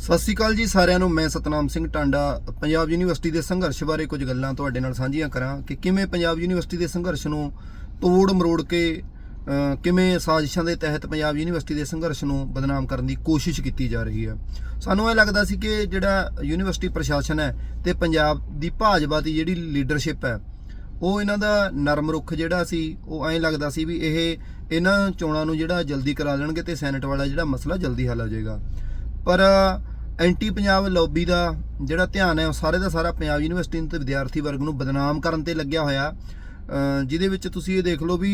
ਸਤਿ ਸ਼੍ਰੀ ਅਕਾਲ ਜੀ ਸਾਰਿਆਂ ਨੂੰ, ਮੈਂ ਸਤਨਾਮ ਸਿੰਘ ਟਾਂਡਾ, ਪੰਜਾਬ ਯੂਨੀਵਰਸਿਟੀ ਦੇ ਸੰਘਰਸ਼ ਬਾਰੇ ਕੁਝ ਗੱਲਾਂ ਤੁਹਾਡੇ ਨਾਲ ਸਾਂਝੀਆਂ ਕਰਾਂ ਕਿ ਕਿਵੇਂ ਪੰਜਾਬ ਯੂਨੀਵਰਸਿਟੀ ਦੇ ਸੰਘਰਸ਼ ਨੂੰ ਤੋੜ ਮਰੋੜ ਕੇ ਕਿਵੇਂ ਸਾਜ਼ਿਸ਼ਾਂ ਦੇ ਤਹਿਤ ਪੰਜਾਬ ਯੂਨੀਵਰਸਿਟੀ ਦੇ ਸੰਘਰਸ਼ ਨੂੰ ਬਦਨਾਮ ਕਰਨ ਦੀ ਕੋਸ਼ਿਸ਼ ਕੀਤੀ ਜਾ ਰਹੀ ਹੈ। ਸਾਨੂੰ ਇਹ ਲੱਗਦਾ ਸੀ ਕਿ ਜਿਹੜਾ ਯੂਨੀਵਰਸਿਟੀ ਪ੍ਰਸ਼ਾਸਨ ਹੈ ਤੇ ਪੰਜਾਬ ਦੀ ਭਾਜਪਾ ਦੀ ਜਿਹੜੀ ਲੀਡਰਸ਼ਿਪ ਹੈ, ਉਹ ਇਹਨਾਂ ਦਾ ਨਰਮ ਰੁਖ ਜਿਹੜਾ ਸੀ, ਉਹ ਐਂ ਲੱਗਦਾ ਸੀ ਵੀ ਇਹ ਇਹਨਾਂ ਚੋਣਾਂ ਨੂੰ ਜਿਹੜਾ ਜਲਦੀ ਕਰਾ ਲੈਣਗੇ ਤੇ ਸੈਨੇਟ ਵਾਲਾ ਜਿਹੜਾ ਮਸਲਾ ਜਲਦੀ ਹੱਲ ਹੋ ਜਾਏਗਾ। ਪਰ ਐਂਟੀ ਪੰਜਾਬ ਲੌਬੀ ਦਾ ਜਿਹੜਾ ਧਿਆਨ ਹੈ, ਉਹ ਸਾਰੇ ਦਾ ਸਾਰਾ ਪੰਜਾਬ ਯੂਨੀਵਰਸਿਟੀ ਤੇ ਵਿਦਿਆਰਥੀ ਵਰਗ ਨੂੰ ਬਦਨਾਮ ਕਰਨ ਤੇ ਲੱਗਿਆ ਹੋਇਆ। ਜਿਹਦੇ ਵਿੱਚ ਤੁਸੀਂ ਇਹ ਦੇਖ ਲਓ ਵੀ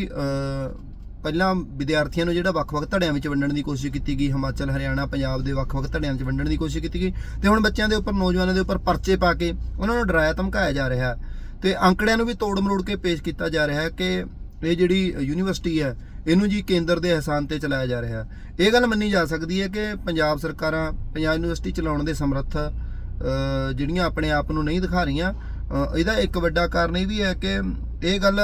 ਪਹਿਲਾਂ ਵਿਦਿਆਰਥੀਆਂ ਨੂੰ ਜਿਹੜਾ ਵੱਖ-ਵੱਖ ਧੜਿਆਂ ਵਿੱਚ ਵੰਡਣ ਦੀ ਕੋਸ਼ਿਸ਼ ਕੀਤੀ ਗਈ, ਹਿਮਾਚਲ, ਹਰਿਆਣਾ, ਪੰਜਾਬ ਦੇ ਵੱਖ-ਵੱਖ ਧੜਿਆਂ ਵਿੱਚ ਵੰਡਣ ਦੀ ਕੋਸ਼ਿਸ਼ ਕੀਤੀ ਗਈ। ਤੇ ਹੁਣ ਬੱਚਿਆਂ ਦੇ ਉੱਪਰ, ਨੌਜਵਾਨਾਂ ਦੇ ਉੱਪਰ ਪਰਚੇ ਪਾ ਕੇ ਉਹਨਾਂ ਨੂੰ ਡਰਾਇਆ, ਧਮਕਾਇਆ ਜਾ ਰਿਹਾ। ਹੈ ਤੇ ਅੰਕੜਿਆਂ ਨੂੰ ਵੀ ਤੋੜ ਮਰੋੜ ਕੇ ਪੇਸ਼ ਕੀਤਾ ਜਾ ਰਿਹਾ ਹੈ ਕਿ ਇਹ ਜਿਹੜੀ ਯੂਨੀਵਰਸਿਟੀ ਹੈ ਇਹਨੂੰ ਜੀ ਕੇਂਦਰ ਦੇ ਅਹਿਸਾਨ ਤੇ ਚਲਾਇਆ ਜਾ ਰਿਹਾ। ਇਹ ਗੱਲ ਮੰਨੀ ਜਾ ਸਕਦੀ ਹੈ ਕਿ ਪੰਜਾਬ ਸਰਕਾਰਾਂ ਪੰਜਾਬ ਯੂਨੀਵਰਸਿਟੀ ਚਲਾਉਣ ਦੇ ਸਮਰੱਥ ਜਿਹੜੀਆਂ ਆਪਣੇ ਆਪ ਨੂੰ ਨਹੀਂ ਦਿਖਾ ਰਹੀਆਂ ਇਹਦਾ ਇੱਕ ਵੱਡਾ ਕਾਰਨ ਇਹ ਵੀ ਹੈ ਕਿ ਇਹ ਗੱਲ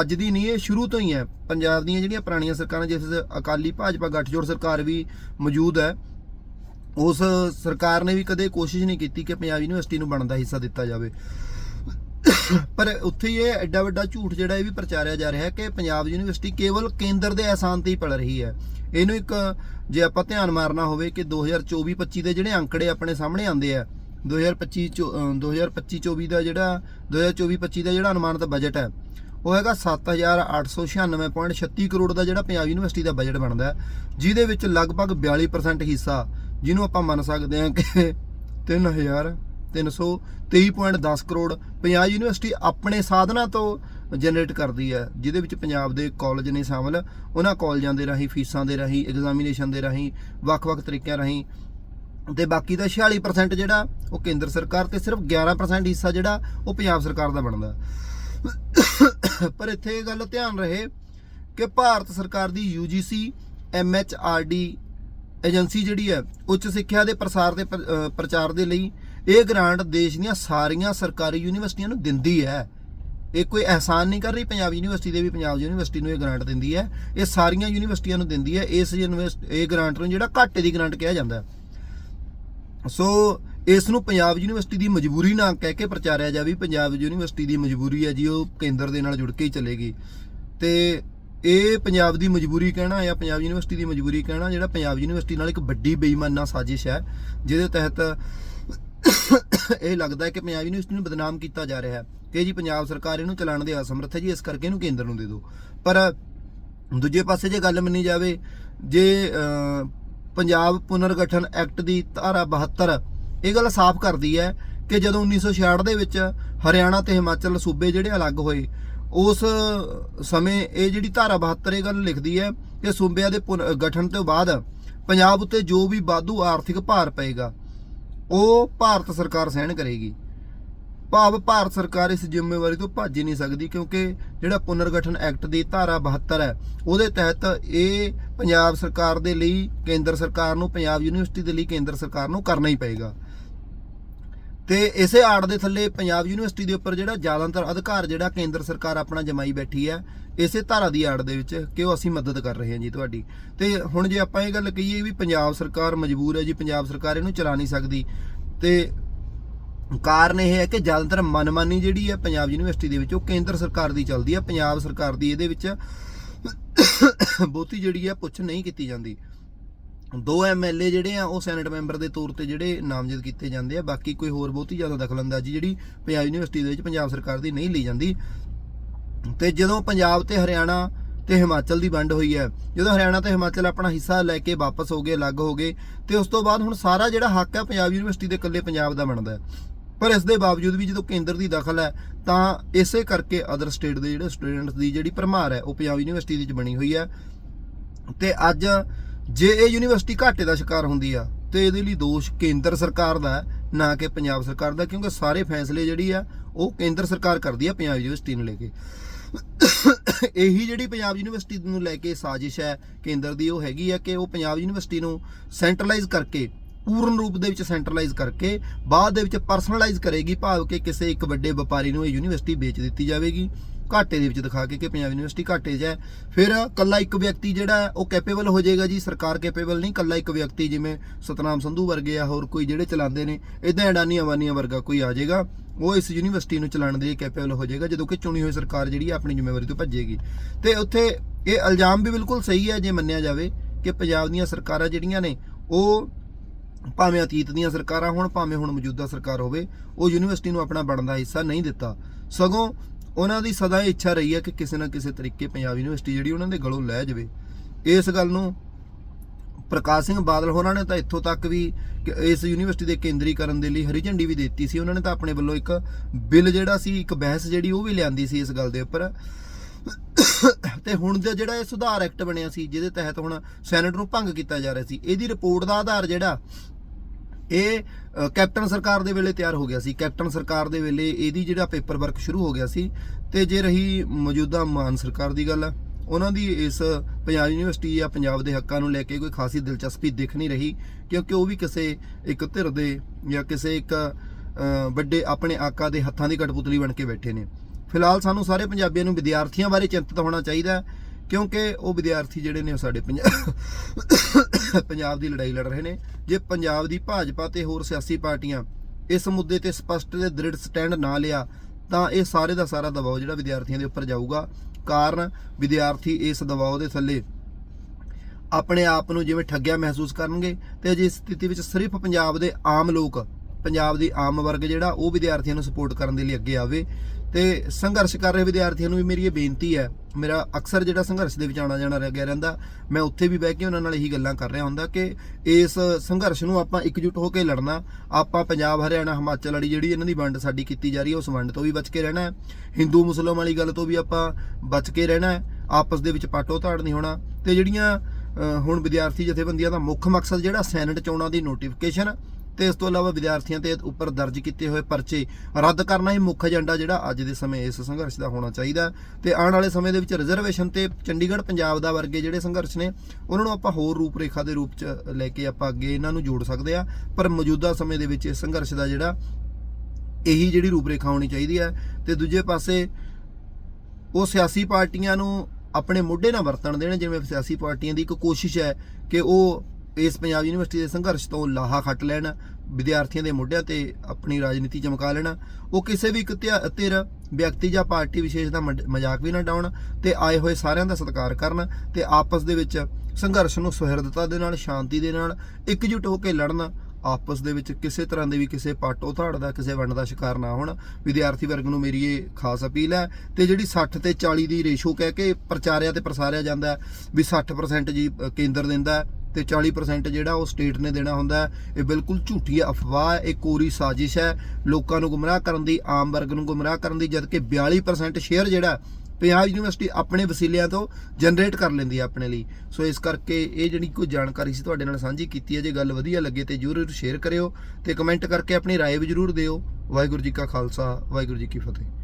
ਅੱਜ ਦੀ ਨਹੀਂ, ਇਹ ਸ਼ੁਰੂ ਤੋਂ ਹੀ ਹੈ। ਪੰਜਾਬ ਦੀਆਂ ਜਿਹੜੀਆਂ ਪੁਰਾਣੀਆਂ ਸਰਕਾਰਾਂ, ਜਿਸ ਅਕਾਲੀ ਭਾਜਪਾ ਗੱਠਜੋੜ ਸਰਕਾਰ ਵੀ ਮੌਜੂਦ ਹੈ, ਉਸ ਸਰਕਾਰ ਨੇ ਵੀ ਕਦੇ ਕੋਸ਼ਿਸ਼ ਨਹੀਂ ਕੀਤੀ ਕਿ ਪੰਜਾਬ ਯੂਨੀਵਰਸਿਟੀ ਨੂੰ ਬਣਦਾ ਹਿੱਸਾ ਦਿੱਤਾ ਜਾਵੇ। ਪਰ ਉੱਥੇ ਹੀ ਇਹ ਐਡਾ ਵੱਡਾ ਝੂਠ ਜਿਹੜਾ ਇਹ ਵੀ ਪ੍ਰਚਾਰਿਆ ਜਾ ਰਿਹਾ ਹੈ ਕਿ ਪੰਜਾਬ ਯੂਨੀਵਰਸਿਟੀ ਕੇਵਲ ਕੇਂਦਰ ਦੇ ਅਹਿਸਾਨ ਤੇ ਹੀ ਪੜ ਰਹੀ ਹੈ। ਇਹਨੂੰ ਇੱਕ ਜੇ ਆਪਾਂ ਧਿਆਨ ਮਾਰਨਾ ਹੋਵੇ ਕਿ 2024-25 ਦੇ ਜਿਹੜੇ ਅੰਕੜੇ ਆਪਣੇ ਸਾਹਮਣੇ ਆਉਂਦੇ ਆ 2025 ਚੋ- ਅਹ 2025-24 ਦਾ ਜਿਹੜਾ 2024-25 ਦਾ ਜਿਹੜਾ ਅਨੁਮਾਨਿਤ ਬਜਟ ਹੈ, ਉਹ ਹੈਗਾ 7896.36 ਕਰੋੜ ਦਾ ਜਿਹੜਾ ਪੰਜਾਬ ਯੂਨੀਵਰਸਿਟੀ ਦਾ ਬਜਟ ਬਣਦਾ ਹੈ, ਜਿਹਦੇ ਵਿੱਚ ਲਗਭਗ 42% ਹਿੱਸਾ, ਜਿਹਨੂੰ ਆਪਾਂ ਮੰਨ ਸਕਦੇ ਹਾਂ ਕਿ 3000 323.10 ਕਰੋੜ ਪੰਜਾਬ ਯੂਨੀਵਰਸਿਟੀ ਆਪਣੇ ਸਾਧਨਾਂ ਤੋਂ ਜਨਰੇਟ ਕਰਦੀ ਹੈ, ਜਿਹਦੇ ਵਿੱਚ ਪੰਜਾਬ ਦੇ ਕਾਲਜ ਨੇ ਸ਼ਾਮਲ। ਉਹਨਾਂ ਕਾਲਜਾਂ ਦੇ ਰਾਹੀਂ, ਫੀਸਾਂ ਦੇ ਰਾਹੀਂ ਐਗਜ਼ਾਮੀਨੇਸ਼ਨ ਦੇ ਰਾਹੀਂ, ਵੱਖ-ਵੱਖ ਤਰੀਕਿਆਂ ਰਾਹੀਂ। ਤੇ ਬਾਕੀ ਦਾ 46% ਜਿਹੜਾ ਉਹ ਕੇਂਦਰ ਸਰਕਾਰ ਤੇ ਸਿਰਫ 11% ਹਿੱਸਾ ਜਿਹੜਾ ਉਹ ਪੰਜਾਬ ਸਰਕਾਰ ਦਾ ਬਣਦਾ। ਪਰ ਇੱਥੇ ਇਹ ਗੱਲ ਧਿਆਨ ਰਹੇ ਕਿ ਭਾਰਤ ਸਰਕਾਰ ਦੀ UGC MHRD ਏਜੰਸੀ ਜਿਹੜੀ ਹੈ, ਉੱਚ ਸਿੱਖਿਆ ਦੇ ਪ੍ਰਸਾਰ ਤੇ ਪ੍ਰ- ਪ੍ਰਚਾਰ ਦੇ ਲਈ ਇਹ ਗ੍ਰਾਂਟ ਦੇਸ਼ ਦੀਆਂ ਸਾਰੀਆਂ ਸਰਕਾਰੀ ਯੂਨੀਵਰਸਿਟੀਆਂ ਨੂੰ ਦਿੰਦੀ ਹੈ। ਇਹ ਕੋਈ ਅਹਿਸਾਨ ਨਹੀਂ ਕਰ ਰਹੀ, ਪੰਜਾਬ ਯੂਨੀਵਰਸਿਟੀ ਦੇ ਵੀ ਪੰਜਾਬ ਯੂਨੀਵਰਸਿਟੀ ਨੂੰ ਇਹ ਗ੍ਰਾਂਟ ਦਿੰਦੀ ਹੈ। ਇਹ ਸਾਰੀਆਂ ਯੂਨੀਵਰਸਿਟੀਆਂ ਨੂੰ ਦਿੰਦੀ ਹੈ। ਇਸ ਯੂਨੀਵਰਸਿਟੀ ਇਹ ਗ੍ਰਾਂਟ ਨੂੰ ਜਿਹੜਾ ਘਾਟੇ ਦੀ ਗ੍ਰਾਂਟ ਕਿਹਾ ਜਾਂਦਾ ਸੋ, ਇਸ ਨੂੰ ਪੰਜਾਬ ਯੂਨੀਵਰਸਿਟੀ ਦੀ ਮਜਬੂਰੀ ਨਾ ਕਹਿ ਕੇ ਪ੍ਰਚਾਰਿਆ ਜਾਵੇ, ਪੰਜਾਬ ਯੂਨੀਵਰਸਿਟੀ ਦੀ ਮਜਬੂਰੀ ਹੈ ਜੀ, ਉਹ ਕੇਂਦਰ ਦੇ ਨਾਲ ਜੁੜ ਕੇ ਹੀ ਚੱਲੇਗੀ। ਤੇ ਇਹ ਪੰਜਾਬ ਦੀ ਮਜਬੂਰੀ ਕਹਿਣਾ ਜਾਂ ਪੰਜਾਬ ਯੂਨੀਵਰਸਿਟੀ ਦੀ ਮਜਬੂਰੀ ਕਹਿਣਾ, ਜਿਹੜਾ ਪੰਜਾਬ ਯੂਨੀਵਰਸਿਟੀ ਨਾਲ ਇੱਕ ਵੱਡੀ ਬੇਈਮਾਨਾ ਸਾਜ਼ਿਸ਼ ਹੈ, ਜਿਹਦੇ ਤਹਿਤ ਇਹ ਲੱਗਦਾ ਹੈ ਕਿ ਪੰਜਾਬ ਯੂਨੀਵਰਸਿਟੀ ਨੂੰ ਬਦਨਾਮ ਕੀਤਾ ਜਾ ਰਿਹਾ ਹੈ ਕਿ ਜੀ ਪੰਜਾਬ ਸਰਕਾਰ ਇਹਨੂੰ ਚਲਾਉਣ ਦੇ ਅਸਮਰੱਥ ਹੈ ਜੀ, ਇਸ ਕਰਕੇ ਇਹਨੂੰ ਕੇਂਦਰ ਨੂੰ ਦੇ ਦਿਓ। ਪਰ ਦੂਜੇ ਪਾਸੇ ਜੇ ਗੱਲ ਮੰਨੀ ਜਾਵੇ, ਜੇ ਪੰਜਾਬ ਪੁਨਰਗਠਨ ਐਕਟ ਦੀ ਧਾਰਾ 72 ਇਹ ਗੱਲ ਸਾਫ਼ ਕਰਦੀ ਹੈ ਕਿ ਜਦੋਂ 1966 ਦੇ ਵਿੱਚ ਹਰਿਆਣਾ ਤੇ ਹਿਮਾਚਲ ਸੂਬੇ ਜਿਹੜੇ ਅਲੱਗ ਹੋਏ, ਉਸ ਸਮੇਂ ਇਹ ਜਿਹੜੀ ਧਾਰਾ 72 ਇਹ ਗੱਲ ਲਿਖਦੀ ਹੈ ਕਿ ਸੂਬਿਆਂ ਦੇ ਪੁਨ- ਗਠਨ ਤੋਂ ਬਾਅਦ ਪੰਜਾਬ ਉੱਤੇ ਜੋ ਵੀ ਵਾਧੂ ਆਰਥਿਕ ਭਾਰ ਪਏਗਾ ਉਹ ਭਾਰਤ ਸਰਕਾਰ ਸਹਿਣ ਕਰੇਗੀ। ਭਾਵ ਭਾਰਤ ਸਰਕਾਰ ਇਸ ਜ਼ਿੰਮੇਵਾਰੀ ਤੋਂ ਭੱਜ ਨਹੀਂ ਸਕਦੀ ਕਿਉਂਕਿ ਜਿਹੜਾ ਪੁਨਰਗਠਨ ਐਕਟ ਦੀ ਧਾਰਾ 72 ਹੈ, ਉਹਦੇ ਤਹਿਤ ਇਹ ਪੰਜਾਬ ਸਰਕਾਰ ਦੇ ਲਈ ਕੇਂਦਰ ਸਰਕਾਰ ਨੂੰ, ਪੰਜਾਬ ਯੂਨੀਵਰਸਿਟੀ ਦੇ ਲਈ ਕੇਂਦਰ ਸਰਕਾਰ ਨੂੰ ਕਰਨਾ ਹੀ ਪਏਗਾ। ਤੇ ਇਸੇ ਆੜ ਦੇ ਥੱਲੇ ਪੰਜਾਬ ਯੂਨੀਵਰਸਿਟੀ ਦੇ ਉੱਪਰ ਜਿਹੜਾ ਜ਼ਿਆਦਾਤਰ ਅਧਿਕਾਰ ਜਿਹੜਾ ਕੇਂਦਰ ਸਰਕਾਰ ਆਪਣਾ ਜਮਾਈ ਬੈਠੀ ਹੈ, ਇਸੇ ਧਾਰਾ ਦੀ ਆੜ ਦੇ ਵਿੱਚ ਕਿ ਉਹ ਅਸੀਂ ਮਦਦ ਕਰ ਰਹੇ ਹਾਂ ਜੀ ਤੁਹਾਡੀ? ਤੇ ਹੁਣ ਜੇ ਆਪਾਂ ਇਹ ਗੱਲ ਕਹੀਏ ਵੀ ਪੰਜਾਬ ਸਰਕਾਰ ਮਜਬੂਰ ਹੈ ਜੀ, ਪੰਜਾਬ ਸਰਕਾਰ ਇਹਨੂੰ ਚਲਾ ਨਹੀਂ ਸਕਦੀ, ਤੇ ਕਾਰਨ ਇਹ ਹੈ ਕਿ ਜ਼ਿਆਦਾਤਰ ਮਨਮਾਨੀ ਜਿਹੜੀ ਹੈ ਪੰਜਾਬ ਯੂਨੀਵਰਸਿਟੀ ਦੇ ਵਿੱਚ, ਉਹ ਕੇਂਦਰ ਸਰਕਾਰ ਦੀ ਚੱਲਦੀ ਹੈ, ਪੰਜਾਬ ਸਰਕਾਰ ਦੀ ਇਹਦੇ ਵਿੱਚ ਬਹੁਤੀ ਜਿਹੜੀ ਹੈ ਪੁੱਛ ਨਹੀਂ ਕੀਤੀ ਜਾਂਦੀ। ਦੋ ਐਮਐਲਏ ਜਿਹੜੇ ਆ, ਉਹ ਸੈਨੇਟ ਮੈਂਬਰ ਦੇ ਤੌਰ ਤੇ ਜਿਹੜੇ ਨਾਮਜ਼ਦ ਕੀਤੇ ਜਾਂਦੇ ਆ, ਬਾਕੀ ਕੋਈ ਹੋਰ ਬਹੁਤੀ ਜ਼ਿਆਦਾ ਦਖਲਅੰਦਾਜ਼ੀ ਜਿਹੜੀ ਪੰਜਾਬ ਯੂਨੀਵਰਸਿਟੀ ਦੇ ਵਿੱਚ ਪੰਜਾਬ ਸਰਕਾਰ ਦੀ ਨਹੀਂ ਲਈ ਜਾਂਦੀ। ਤੇ ਜਦੋਂ ਪੰਜਾਬ ਤੇ ਹਰਿਆਣਾ ਤੇ ਹਿਮਾਚਲ ਦੀ ਵੰਡ ਹੋਈ ਹੈ, ਜਦੋਂ ਹਰਿਆਣਾ ਤੇ ਹਿਮਾਚਲ ਆਪਣਾ ਹਿੱਸਾ ਲੈ ਕੇ ਵਾਪਸ ਹੋ ਗਏ, ਅਲੱਗ ਹੋ ਗਏ, ਤੇ ਉਸ ਤੋਂ ਬਾਅਦ ਹੁਣ ਸਾਰਾ ਜਿਹੜਾ ਹੱਕ ਹੈ ਪੰਜਾਬ ਯੂਨੀਵਰਸਿਟੀ ਦੇ ਇਕੱਲੇ ਪੰਜਾਬ ਦਾ ਬਣਦਾ ਹੈ। ਪਰ ਇਸ ਦੇ ਬਾਵਜੂਦ ਵੀ ਜਦੋਂ ਕੇਂਦਰ ਦੀ ਦਖਲ ਹੈ, ਤਾਂ ਇਸੇ ਕਰਕੇ ਅਦਰ ਸਟੇਟ ਦੇ ਜਿਹੜੇ ਸਟੂਡੈਂਟਸ ਦੀ ਜਿਹੜੀ ਭਰਮਾਰ ਹੈ, ਉਹ ਪੰਜਾਬ ਯੂਨੀਵਰਸਿਟੀ ਦੇ ਵਿੱਚ ਬਣੀ ਹੋਈ ਹੈ। ਤੇ ਅੱਜ ਜੇ ਇਹ ਯੂਨੀਵਰਸਿਟੀ ਘਾਟੇ ਦਾ ਸ਼ਿਕਾਰ ਹੁੰਦੀ ਆ, ਤੇ ਇਹਦੇ ਲਈ ਦੋਸ਼ ਕੇਂਦਰ ਸਰਕਾਰ ਦਾ ਨਾ ਕਿ ਪੰਜਾਬ ਸਰਕਾਰ ਦਾ, ਕਿਉਂਕਿ ਸਾਰੇ ਫੈਸਲੇ ਜਿਹੜੀ ਆ, ਉਹ ਕੇਂਦਰ ਸਰਕਾਰ ਕਰਦੀ ਆ ਪੰਜਾਬ ਯੂਨੀਵਰਸਿਟੀ ਨੂੰ ਲੈ ਕੇ। ਇਹੀ ਜਿਹੜੀ ਪੰਜਾਬ ਯੂਨੀਵਰਸਿਟੀ ਨੂੰ ਲੈ ਕੇ ਸਾਜ਼ਿਸ਼ ਹੈ ਕੇਂਦਰ ਦੀ, ਉਹ ਹੈਗੀ ਆ ਕਿ ਉਹ ਪੰਜਾਬ ਯੂਨੀਵਰਸਿਟੀ ਨੂੰ ਸੈਂਟਰਲਾਈਜ਼ ਕਰਕੇ, ਪੂਰਨ ਰੂਪ ਦੇ ਵਿੱਚ ਸੈਂਟਰਲਾਈਜ਼ ਕਰਕੇ, ਬਾਅਦ ਦੇ ਵਿੱਚ ਪਰਸਨਲਾਈਜ਼ ਕਰੇਗੀ, ਭਾਵ ਕਿ ਕਿਸੇ ਇੱਕ ਵੱਡੇ ਵਪਾਰੀ ਨੂੰ ਇਹ ਯੂਨੀਵਰਸਿਟੀ ਵੇਚ ਦਿੱਤੀ ਜਾਵੇਗੀ। ਘਾਟੇ ਦੇ ਵਿੱਚ ਦਿਖਾ ਕੇ ਕਿ ਪੰਜਾਬ ਯੂਨੀਵਰਸਿਟੀ ਘਾਟੇ 'ਚ ਹੈ। ਫਿਰ ਕੱਲਾ ਇੱਕ ਵਿਅਕਤੀ ਜਿਹੜਾ ਉਹ ਕੈਪੇਬਲ ਹੋ ਜਾਏਗਾ ਜੀ, ਸਰਕਾਰ ਕੈਪੇਬਲ ਨਹੀਂ ਕੱਲਾ ਇੱਕ ਵਿਅਕਤੀ ਜਿਵੇਂ ਸਤਨਾਮ ਸੰਧੂ ਵਰਗੇ ਆ, ਹੋਰ ਕੋਈ ਜਿਹੜੇ ਚਲਾਉਂਦੇ ਨੇ ਇਦਾਂ ਅਡਾਨੀ ਅਵਾਨੀਆਂ ਵਰਗਾ ਕੋਈ ਆ ਜਾਏਗਾ। ਉਹ ਇਸ ਯੂਨੀਵਰਸਿਟੀ ਨੂੰ ਚਲਾਉਣ ਦੇ ਲਈ ਕੈਪੇਬਲ ਹੋ ਜਾਏਗਾ, ਜਦੋਂ ਕਿ ਚੁਣੀ ਹੋਈ ਸਰਕਾਰ ਜਿਹੜੀ ਆਪਣੀ ਜ਼ਿੰਮੇਵਾਰੀ ਤੋਂ ਭੱਜੇਗੀ। ਤੇ ਉੱਥੇ ਇਹ ਇਲਜ਼ਾਮ ਵੀ ਬਿਲਕੁਲ ਸਹੀ ਹੈ, ਜੇ ਮੰਨਿਆ ਜਾਵੇ ਕਿ ਪੰਜਾਬ ਦੀਆਂ ਸਰਕਾਰਾਂ ਜਿਹੜੀਆਂ ਨੇ, ਉਹ ਭਾਵੇਂ ਅਤੀਤ ਦੀਆਂ ਸਰਕਾਰਾਂ ਹੋਣ, ਭਾਵੇਂ ਹੁਣ ਮੌਜੂਦਾ ਸਰਕਾਰ ਹੋਵੇ, ਉਹ ਯੂਨੀਵਰਸਿਟੀ ਨੂੰ ਆਪਣਾ ਬਣਦਾ ਹਿੱਸਾ ਨਹੀਂ ਦਿੱਤਾ। ਸਗੋਂ ਉਹਨਾਂ ਦੀ ਸਦਾ ਇਹ ਇੱਛਾ ਰਹੀ ਹੈ ਕਿ ਕਿਸੇ ਨਾ ਕਿਸੇ ਤਰੀਕੇ ਪੰਜਾਬ ਯੂਨੀਵਰਸਿਟੀ ਜਿਹੜੀ ਉਹਨਾਂ ਦੇ ਗਲੋਂ ਲੈ ਜਾਵੇ। ਇਸ ਗੱਲ ਨੂੰ ਪ੍ਰਕਾਸ਼ ਸਿੰਘ ਬਾਦਲ ਹੋਰਾਂ ਨੇ ਤਾਂ ਇੱਥੋਂ ਤੱਕ ਵੀ ਇਸ ਯੂਨੀਵਰਸਿਟੀ ਦੇ ਕੇਂਦਰੀਕਰਨ ਦੇ ਲਈ ਹਰੀ ਝੰਡੀ ਵੀ ਦਿੱਤੀ ਸੀ। ਉਹਨਾਂ ਨੇ ਤਾਂ ਆਪਣੇ ਵੱਲੋਂ ਇੱਕ ਬਿੱਲ ਜਿਹੜਾ ਸੀ, ਇੱਕ ਬਹਿਸ ਜਿਹੜੀ ਉਹ ਵੀ ਲਿਆਂਦੀ ਸੀ ਇਸ ਗੱਲ ਦੇ ਉੱਪਰ। ਤੇ ਹੁਣ ਦਾ ਜਿਹੜਾ ਇਹ ਸੁਧਾਰ ਐਕਟ ਬਣਿਆ ਸੀ, ਜਿਹਦੇ ਤਹਿਤ ਹੁਣ ਸੈਨੇਟ ਨੂੰ ਭੰਗ ਕੀਤਾ ਜਾ ਰਿਹਾ ਸੀ, ਇਹਦੀ ਰਿਪੋਰਟ ਦਾ ਆਧਾਰ ਜਿਹੜਾ ਇਹ ਕੈਪਟਨ ਸਰਕਾਰ ਦੇ ਵੇਲੇ ਤਿਆਰ ਹੋ ਗਿਆ ਸੀ। ਕੈਪਟਨ ਸਰਕਾਰ ਦੇ ਵੇਲੇ ਇਹਦੀ ਜਿਹੜਾ ਪੇਪਰ ਵਰਕ ਸ਼ੁਰੂ ਹੋ ਗਿਆ ਸੀ ਤੇ ਜੇ ਰਹੀ ਮੌਜੂਦਾ ਮਾਨ ਸਰਕਾਰ ਦੀ ਗੱਲ ਆ ਉਹਨਾਂ ਦੀ ਇਸ ਪੰਜਾਬ ਯੂਨੀਵਰਸਿਟੀ ਜਾਂ ਪੰਜਾਬ ਦੇ ਹੱਕਾਂ ਨੂੰ ਲੈ ਕੇ ਕੋਈ ਖਾਸੀ ਦਿਲਚਸਪੀ ਦਿਖ ਨਹੀਂ ਰਹੀ, ਕਿਉਂਕਿ ਉਹ ਵੀ ਕਿਸੇ ਇੱਕ ਧਿਰ ਦੇ ਜਾਂ ਕਿਸੇ ਇੱਕ ਵੱਡੇ ਆਪਣੇ ਆਕਾ ਦੇ ਹੱਥਾਂ ਦੀ ਕਠਪੁਤਲੀ ਬਣ ਕੇ ਬੈਠੇ ਨੇ। ਫਿਲਹਾਲ ਸਾਨੂੰ ਸਾਰੇ ਪੰਜਾਬੀਆਂ ਨੂੰ ਵਿਦਿਆਰਥੀਆਂ ਬਾਰੇ ਚਿੰਤਤ ਹੋਣਾ ਚਾਹੀਦਾ ਹੈ। ਕਿਉਂਕਿ ਉਹ ਵਿਦਿਆਰਥੀ ਜਿਹੜੇ ਨੇ ਉਹ ਸਾਡੇ ਪੰਜਾਬ ਦੀ ਲੜਾਈ ਲੜ ਰਹੇ ਨੇ। ਜੇ ਪੰਜਾਬ ਦੀ ਭਾਜਪਾ ਤੇ ਹੋਰ ਸਿਆਸੀ ਪਾਰਟੀਆਂ ਇਸ ਮੁੱਦੇ ਤੇ ਸਪਸ਼ਟ ਤੇ ਦ੍ਰਿੜ ਸਟੈਂਡ ਨਾ ਲਿਆ, ਤਾਂ ਇਹ ਸਾਰੇ ਦਾ ਸਾਰਾ ਦਬਾਅ ਜਿਹੜਾ ਵਿਦਿਆਰਥੀਆਂ ਦੇ ਉੱਪਰ ਜਾਊਗਾ। ਕਾਰਨ ਵਿਦਿਆਰਥੀ ਇਸ ਦਬਾਅ ਦੇ ਥੱਲੇ ਆਪਣੇ ਆਪ ਨੂੰ ਜਿਵੇਂ ਠੱਗਿਆ ਮਹਿਸੂਸ ਕਰਨਗੇ ਤੇ ਅਜੇ ਸਥਿਤੀ ਵਿੱਚ ਸਿਰਫ ਪੰਜਾਬ ਦੇ ਆਮ ਲੋਕ, ਪੰਜਾਬ ਦੀ ਆਮ ਵਰਗ ਜਿਹੜਾ ਉਹ ਵਿਦਿਆਰਥੀਆਂ ਨੂੰ ਸਪੋਰਟ ਕਰਨ ਦੇ ਲਈ ਅੱਗੇ ਆਵੇ। ਤੇ ਸੰਘਰਸ਼ ਕਰ ਰਹੇ ਵਿਦਿਆਰਥੀਆਂ ਨੂੰ ਵੀ ਮੇਰੀ ਇਹ ਬੇਨਤੀ ਹੈ, ਮੇਰਾ ਅਕਸਰ ਜਿਹੜਾ ਸੰਘਰਸ਼ ਦੇ ਵਿੱਚ ਆਣਾ ਜਾਣਾ ਰਹਿ ਗਿਆ ਰਹਿੰਦਾ, ਮੈਂ ਉੱਥੇ ਵੀ ਬਹਿ ਕੇ ਉਹਨਾਂ ਨਾਲ ਇਹੀ ਗੱਲਾਂ ਕਰ ਰਿਹਾ ਹੁੰਦਾ ਕਿ ਇਸ ਸੰਘਰਸ਼ ਨੂੰ ਆਪਾਂ ਇਕਜੁੱਟ ਹੋ ਕੇ ਲੜਨਾ, ਆਪਾਂ ਪੰਜਾਬ, ਹਰਿਆਣਾ, ਹਿਮਾਚਲ ਵਾਲੀ ਜਿਹੜੀ ਇਹਨਾਂ ਦੀ ਵੰਡ ਸਾਡੀ ਕੀਤੀ ਜਾ ਰਹੀ ਹੈ, ਉਸ ਵੰਡ ਤੋਂ ਵੀ ਬਚ ਕੇ ਰਹਿਣਾ ਹੈ। ਹਿੰਦੂ, ਮੁਸਲਮਾਨ ਵਾਲੀ ਗੱਲ ਤੋਂ ਵੀ ਆਪਾਂ ਬਚ ਕੇ ਰਹਿਣਾ ਹੈ, ਆਪਸ ਦੇ ਵਿੱਚ ਪਾਟੋ ਧਾੜ ਨਹੀਂ ਹੋਣਾ। ਤੇ ਜਿਹੜੀਆਂ ਹੁਣ ਵਿਦਿਆਰਥੀ ਜਥੇਬੰਦੀਆਂ ਦਾ ਮੁੱਖ ਮਕਸਦ ਜਿਹੜਾ ਸੈਨੇਟ ਚੋਣਾਂ ਦੀ ਨੋਟੀਫਿਕੇਸ਼ਨ ਤੇ ਇਸ ਤੋਂ ਇਲਾਵਾ ਵਿਦਿਆਰਥੀਆਂ ਤੇ ਉੱਪਰ ਦਰਜ ਕੀਤੇ ਹੋਏ ਪਰਚੇ ਰੱਦ ਕਰਨਾ ਹੀ ਮੁੱਖ ਏਜੰਡਾ ਜਿਹੜਾ ਅੱਜ ਦੇ ਸਮੇਂ ਇਸ ਸੰਘਰਸ਼ ਦਾ ਹੋਣਾ ਚਾਹੀਦਾ ਤੇ ਆਉਣ ਵਾਲੇ ਸਮੇਂ ਦੇ ਵਿੱਚ ਰਿਜ਼ਰਵੇਸ਼ਨ ਤੇ ਚੰਡੀਗੜ੍ਹ, ਪੰਜਾਬ ਦਾ ਵਰਗੇ ਜਿਹੜੇ ਸੰਘਰਸ਼ ਨੇ, ਉਹਨਾਂ ਨੂੰ ਆਪਾਂ ਹੋਰ ਰੂਪ ਰੇਖਾ ਦੇ ਰੂਪ ਚ ਲੈ ਕੇ ਆਪਾਂ ਅੱਗੇ ਇਹਨਾਂ ਨੂੰ ਜੋੜ ਸਕਦੇ ਆ ਪਰ ਮੌਜੂਦਾ ਸਮੇਂ ਦੇ ਵਿੱਚ ਇਸ ਸੰਘਰਸ਼ ਦਾ ਜਿਹੜਾ ਇਹੀ ਜਿਹੜੀ ਰੂਪ ਰੇਖਾ ਹੋਣੀ ਚਾਹੀਦੀ ਹੈ। ਤੇ ਦੂਜੇ ਪਾਸੇ ਉਹ ਸਿਆਸੀ ਪਾਰਟੀਆਂ ਨੂੰ ਆਪਣੇ ਮੋਢੇ ਨਾਲ ਵਰਤਣ ਦੇਣ, ਜਿਵੇਂ ਸਿਆਸੀ ਪਾਰਟੀਆਂ ਦੀ ਇੱਕ ਕੋਸ਼ਿਸ਼ ਹੈ ਕਿ ਉਹ ਇਸ ਪੰਜਾਬ ਯੂਨੀਵਰਸਿਟੀ ਦੇ ਸੰਘਰਸ਼ ਤੋਂ ਲਾਹਾ ਖੱਟ ਲੈਣ, ਵਿਦਿਆਰਥੀਆਂ ਦੇ ਮੋਢਿਆਂ ਤੇ ਆਪਣੀ ਰਾਜਨੀਤੀ ਚਮਕਾ ਲੈਣਾ, ਉਹ ਕਿਸੇ ਵੀ ਇੱਕ ਧਿਆ- ਧਿਰ, ਵਿਅਕਤੀ ਜਾਂ ਪਾਰਟੀ ਵਿਸ਼ੇਸ਼ ਦਾ ਮਡ- ਮਜ਼ਾਕ ਵੀ ਨਾ ਡਾਉਣ ਤੇ ਆਏ ਹੋਏ ਸਾਰਿਆਂ ਦਾ ਸਤਿਕਾਰ ਕਰਨ ਤੇ ਆਪਸ ਦੇ ਵਿੱਚ ਸੰਘਰਸ਼ ਨੂੰ ਸੁਹਿਰਦਤਾ ਦੇ ਨਾਲ, ਸ਼ਾਂਤੀ ਦੇ ਨਾਲ, ਇਕਜੁੱਟ ਹੋ ਕੇ ਲੜਨਾ ਆਪਸ ਦੇ ਵਿੱਚ ਕਿਸੇ ਤਰ੍ਹਾਂ ਦੇ ਵੀ ਕਿਸੇ ਪਾਟੋ ਧਾੜ ਦਾ, ਕਿਸੇ ਵੰਡ ਦਾ ਸ਼ਿਕਾਰ ਨਾ ਹੋਣ। ਵਿਦਿਆਰਥੀ ਵਰਗ ਨੂੰ ਮੇਰੀ ਇਹ ਖਾਸ ਅਪੀਲ ਹੈ ਤੇ ਜਿਹੜੀ 60 ਤੇ 40 ਦੀ ਰੇਸ਼ੋ ਕਹਿ ਕੇ ਪ੍ਰਚਾਰਿਆ ਤੇ ਪ੍ਰਸਾਰਿਆ ਜਾਂਦਾ ਵੀ 60% ਜੀ ਕੇਂਦਰ ਦਿੰਦਾ ਹੈ ਤੇ 40% ਜਿਹੜਾ ਉਹ ਸਟੇਟ ਨੇ ਦੇਣਾ ਹੁੰਦਾ ਇਹ ਬਿਲਕੁਲ ਝੂਠੀ ਅਫਵਾਹ ਹੈ, ਇਹ ਕੋਰੀ ਸਾਜ਼ਿਸ਼ ਹੈ। ਲੋਕਾਂ ਨੂੰ ਗੁੰਮਰਾਹ ਕਰਨ ਦੀ, ਆਮ ਵਰਗ ਨੂੰ ਗੁੰਮਰਾਹ ਕਰਨ ਦੀ, ਜਦਕਿ 42% ਸ਼ੇਅਰ ਜਿਹੜਾ ਪੰਜਾਬ ਯੂਨੀਵਰਸਿਟੀ ਆਪਣੇ ਵਸੀਲਿਆਂ ਤੋਂ ਜਨਰੇਟ ਕਰ ਲੈਂਦੀ ਹੈ ਆਪਣੇ ਲਈ ਸੋ ਇਸ ਕਰਕੇ ਇਹ ਜਿਹੜੀ ਕੋਈ ਜਾਣਕਾਰੀ ਸੀ ਤੁਹਾਡੇ ਨਾਲ ਸਾਂਝੀ ਕੀਤੀ ਹੈ ਜੇ ਗੱਲ ਵਧੀਆ ਲੱਗੇ ਤੇ ਜਰੂਰ ਸ਼ੇਅਰ ਕਰਿਓ ਤੇ ਕਮੈਂਟ ਕਰਕੇ ਆਪਣੀ رائے ਵੀ ਜਰੂਰ ਦਿਓ ਵਾਹਿਗੁਰੂ ਜੀ ਕਾ ਖਾਲਸਾ ਵਾਹਿਗੁਰੂ ਜੀ ਕੀ ਫਤਿਹ